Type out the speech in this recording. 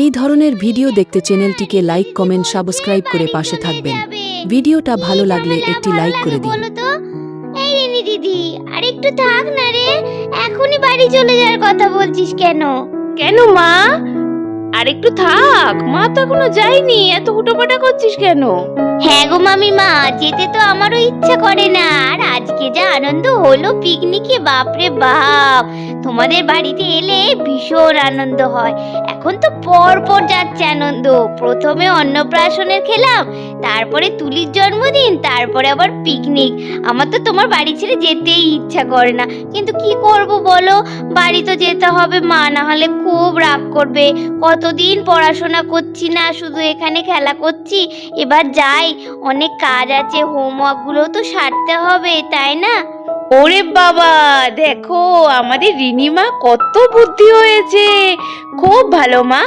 এই ধরনের ভিডিও দেখতে চ্যানেলটিকে লাইক কমেন্ট সাবস্ক্রাইব করে পাশে থাকবেন। ভিডিওটা ভালো লাগলে একটি লাইক করে দিন। বলো তো এই রিনি দিদি আর একটু থাক না রে এখনই বাড়ি চলে যাওয়ার কথা বলছিস কেন? কেন মা? আর একটু থাক মা তো এখনও যায়নি এত হুটোপাটা করছিস কেন? হ্যাঁ গো মামি মা যেতে তো আমারও ইচ্ছা করে না আর আজকে যা আনন্দ হলো পিকনিকে বাপরে বাপ! তোমাদের বাড়িতে এলে ভীষণ আনন্দ হয়। এখন তো পর পর যাচ্ছে আনন্দ। প্রথমে অন্নপ্রাশনের খেলাম, তারপরে তুলির জন্মদিন, তারপরে আবার পিকনিক আমার তো তোমার বাড়ি ছেড়ে যেতেই ইচ্ছা করে না। কিন্তু কি করব বলো? বাড়ি তো যেতে হবে মা, না হলে খুব রাগ করবে। কতদিন পড়াশোনা করছি না, শুধু এখানে খেলা করছি। এবার যাই, অনেক কাজ আছে হোমওয়ার্কগুলো তো সারতে হবে, তাই না? ওরে বাবা, দেখো, আমাদের রিনিমা কত বুদ্ধি হয়েছে। খুব ভালো মা।